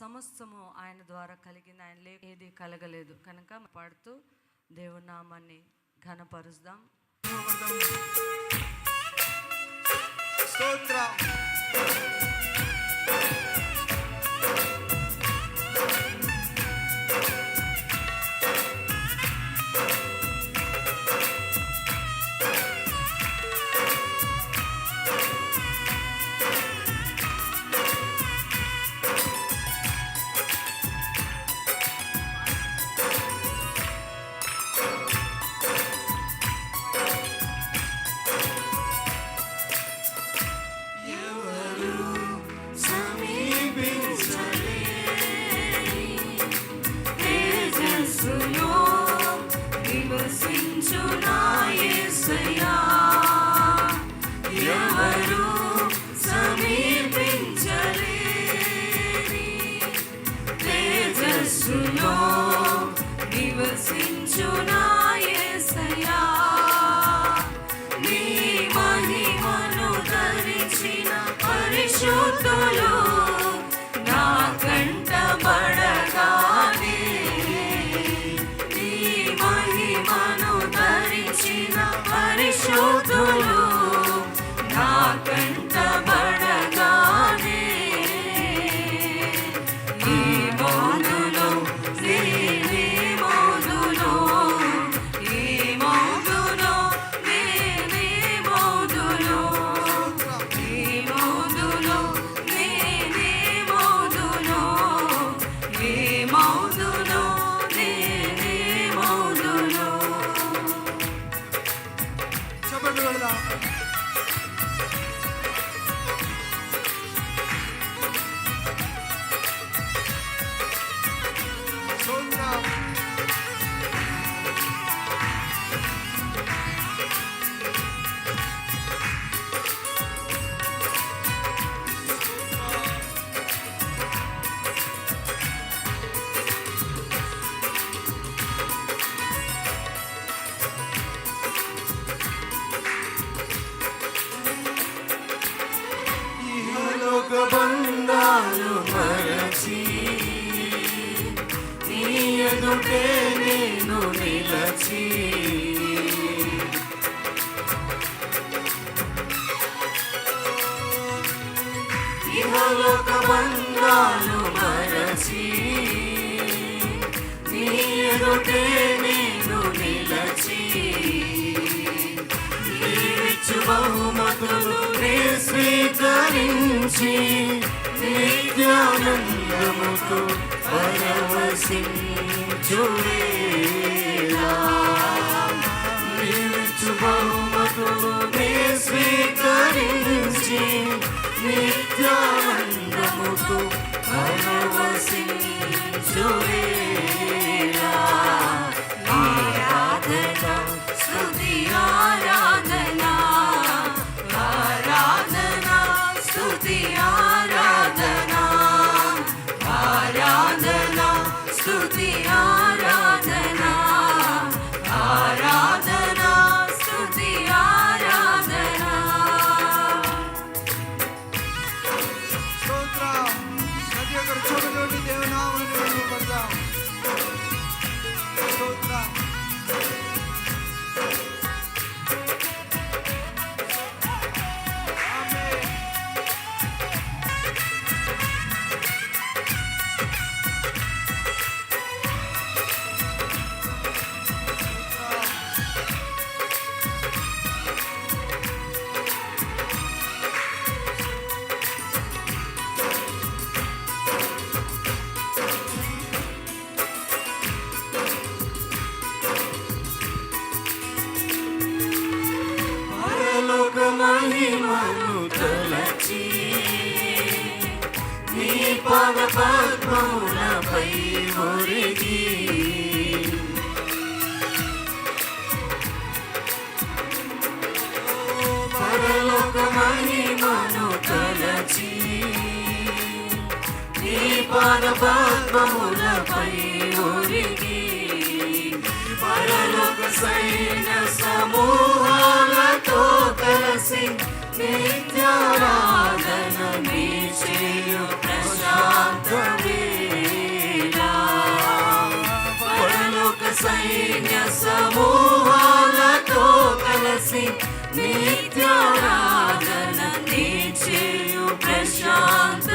సమస్తము ఆయన ద్వారా కలిగింది. ఆయన లే ఏది కలగలేదు. కనుక పాడుతూ దేవునామాన్ని ఘనపరుస్తాం. స్తోత్రం. ఇహలోక బంధాలు మరచి నీ ఎదుటే నేను నిలచి నీవిచ్చు బహుమతులు నీ స్వీకరించి నిత్యానందముతో పరవశించువేలా నీవిచ్చు బహు పరవశించువేలా తలచి నీ పాద పద్మములపై ఒరిగి పరలోక మహిమను తలచి నీ పాద పద్మములపై ఒరిగి పరలోక సైన్య సమూహాలతో కలిసి నిత్యారాధన నీచేయు సైన్య సమూహాలతో కలిసి నిత్యారాధన నీచేయు ప్రశాంత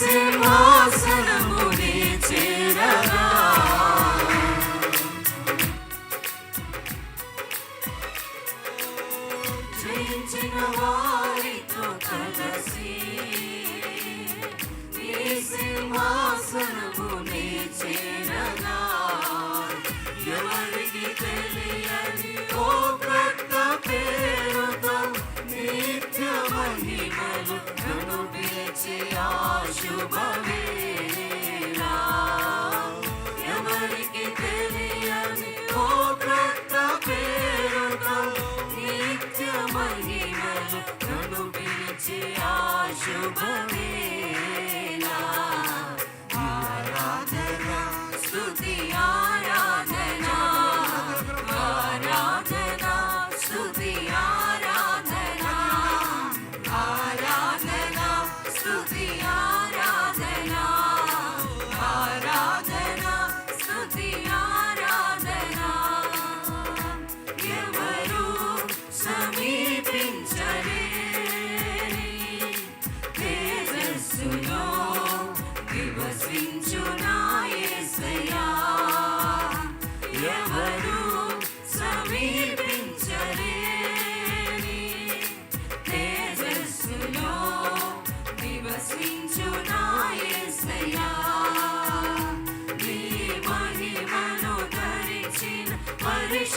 Listen. మహిమలు నన్ను పిలిచే ఆ శుభవేళ ఎవరికి తెలియని ఓ కొత్త పేరుతో నిత్య మహిమలు నన్ను పిలిచే ఆ శుభవేళ beyond.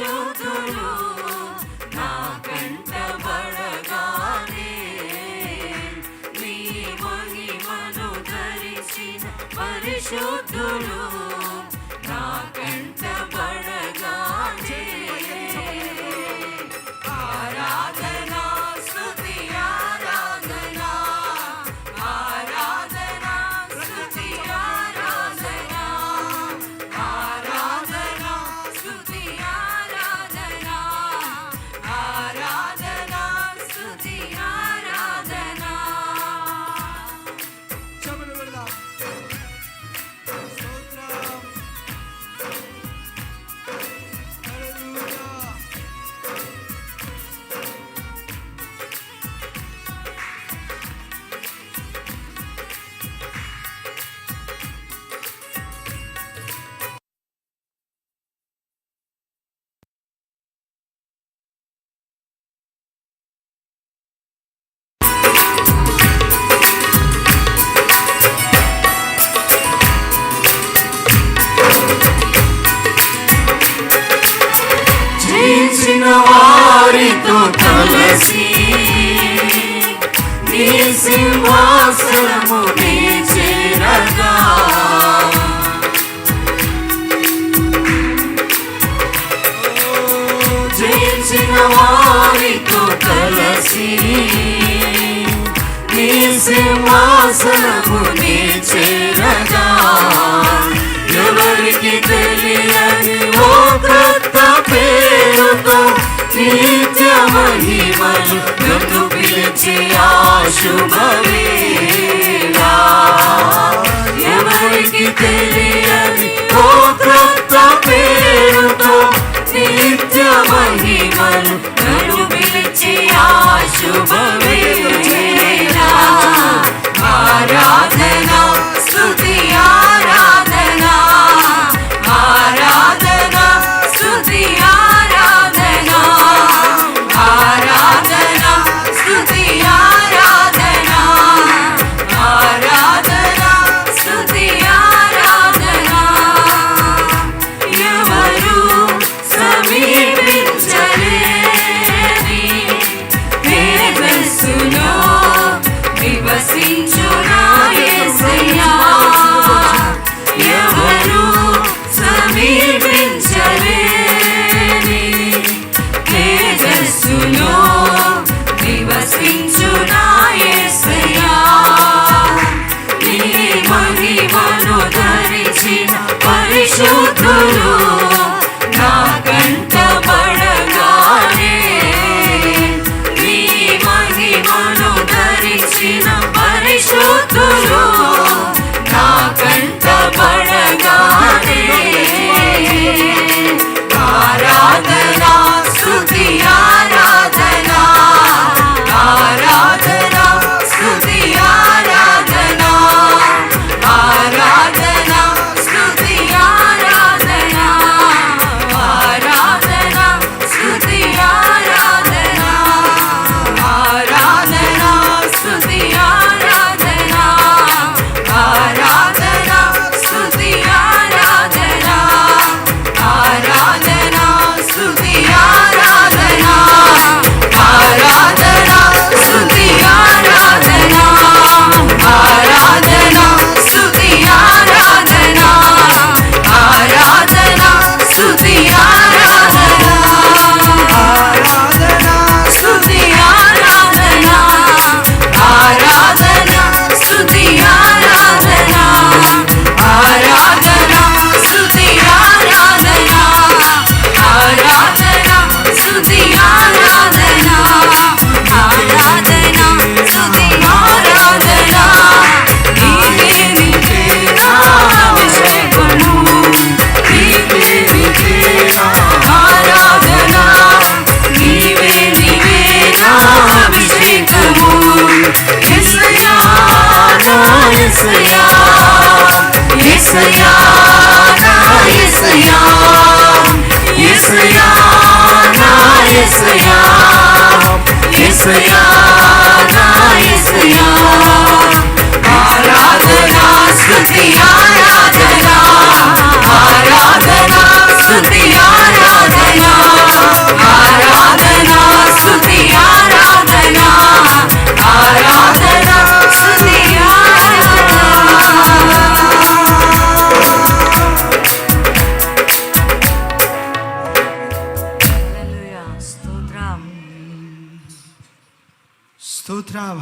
పరిశుద్ధులు నా కంట బడగానే నీ మహిమను ధరించిన పరిశుద్ధులు. కలిసి నీ సింహాసనము నీ చేరగా ఎవరికి తెలియని ఓ కొత్త పేరుతో నిత్య మహిమలు నన్ను పిలిచి ఆ శుభవేళ. ఎవరికి తెలియని ఓ క్రొత్త పేరుతో నిత్య మహిమలు Bye. Yeah.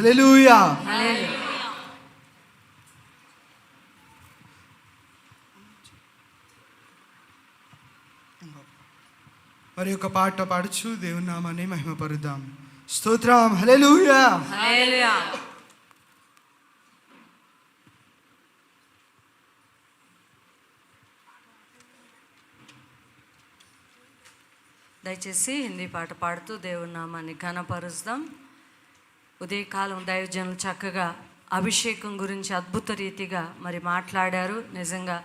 హలెలుయా మరి ఒక పాట పాడుచు దేవుని నామాన్ని మహిమపరుద్దాం. స్తోత్రం హలెలుయా దయచేసి హిందీ పాట పాడుతూ దేవుని నామాన్ని ఘనపరుస్తాం. ఉదయకాలం దైవజనులు చక్కగా అభిషేకం గురించి అద్భుత రీతిగా మరి మాట్లాడారు. నిజంగా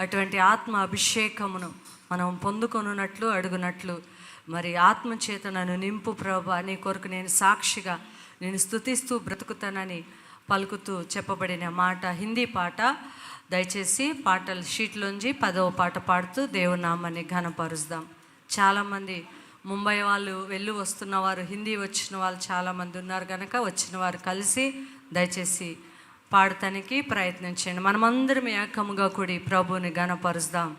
అటువంటి ఆత్మ అభిషేకమును మనం పొందుకొనున్నట్లు అడుగునట్లు మరి ఆత్మ చేత నన్ను నింపు ప్రభా నీ కొరకు నేను సాక్షిగా నేను స్తుతిస్తూ బ్రతుకుతానని పలుకుతూ చెప్పబడిన మాట హిందీ పాట. దయచేసి పాటల షీట్లోంచి పదవ పాట పాడుతూ దేవునామాన్ని ఘనపరుస్తాం. చాలామంది ముంబై వాళ్ళు వెళ్ళి వస్తున్న వారు హిందీ వచ్చిన వాళ్ళు చాలామంది ఉన్నారు కనుక వచ్చిన వారు కలిసి దయచేసి పాడటానికి ప్రయత్నించండి మనమందరం ఏకముగా కూడి ప్రభువుని ఘనపరుస్తాం.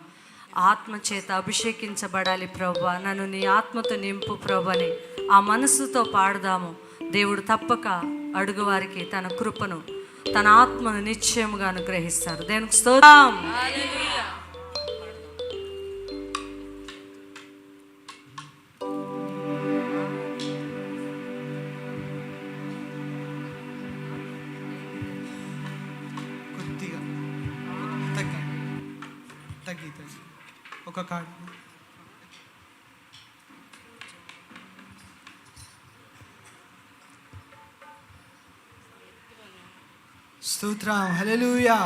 ఆత్మ చేత అభిషేకించబడాలి ప్రభు నన్ను నీ ఆత్మతో నింపు ప్రభు అని ఆ మనసుతో పాడదాము. దేవుడు తప్పక అడుగువారికి తన కృపను తన ఆత్మను నిశ్చయముగా అనుగ్రహిస్తారు. దేనికి స్తోత్రం. స్తోత్రం. హల్లెలూయా.